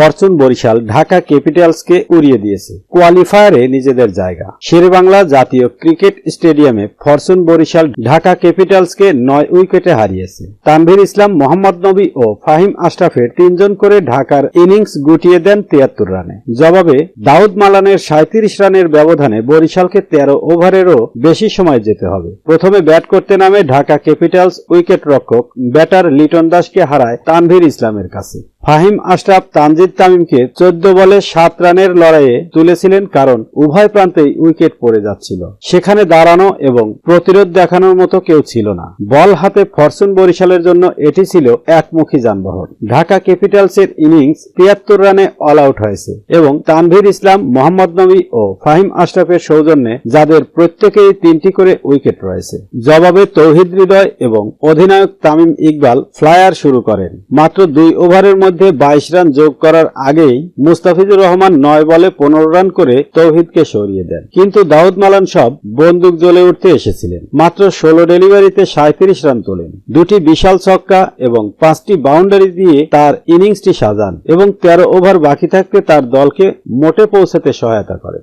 Fortune Barishal Dhaka ক্যাপিটালসকে উড়িয়ে দিয়েছে। কোয়ালিফায়ারে নিজেদের জায়গা। শেরেবাংলা জাতীয় ক্রিকেট স্টেডিয়ামে ফরচুন বরিশাল ঢাকা ক্যাপিটালসকে নয় উইকেটে হারিয়েছে। তানভীর ইসলাম, মোহাম্মদ নবী ও ফাহিম আশরাফের তিনজন করে ঢাকার ইনিংস গুটিয়ে দেন তিয়াত্তর রানে। জবাবে দাউদ মালানের সাঁত্রিশ রানের ব্যবধানে বরিশালকে তেরো ওভারেরও বেশি সময় যেতে হবে। প্রথমে ব্যাট করতে নামে ঢাকা ক্যাপিটালস উইকেট রক্ষক ব্যাটার লিটন দাসকে হারায় তানভীর ইসলামের কাছে। ফাহিম আশরাফ তানজিদ তামিমকে চোদ্দ বলে সাত রানের লড়াইয়ে তুলেছিলেন কারণ উভয় প্রান্তেই উইকেট পড়ে যাচ্ছিল। সেখানে দাঁড়ানো এবং প্রতিরোধ দেখানোর মতো কেউ ছিল না। বল হাতে ফরচুন বরিশালের জন্য এটি ছিল একমুখী যানবাহন। ঢাকা ক্যাপিটালসের ইনিংস তিয়াত্তর রানে অল আউট হয়েছে এবং তানভীর ইসলাম, মোহাম্মদ নবী ও ফাহিম আশরাফের সৌজন্যে যাদের প্রত্যেকেই তিনটি করে উইকেট রয়েছে। জবাবে তৌহিদ হৃদয় এবং অধিনায়ক তামিম ইকবাল ফ্লায়ার শুরু করেন। মাত্র দুই ওভারের মধ্যে বাইশ রান যোগ করার আগেই মুস্তাফিজুর রহমান নয় বলে পনেরো রান করে তৌহিদকে সরিয়ে দেন। কিন্তু দাউদ মালান সব বন্দুক জ্বলে উঠতে এসেছিলেন। মাত্র ষোলো ডেলিভারিতে সাঁত্রিশ রান তোলেন। দুটি বিশাল ছক্কা এবং পাঁচটি বাউন্ডারি দিয়ে তার ইনিংসটি সাজান এবং তেরো ওভার বাকি থাকতে তার দলকে মোটে পৌঁছাতে সহায়তা করেন।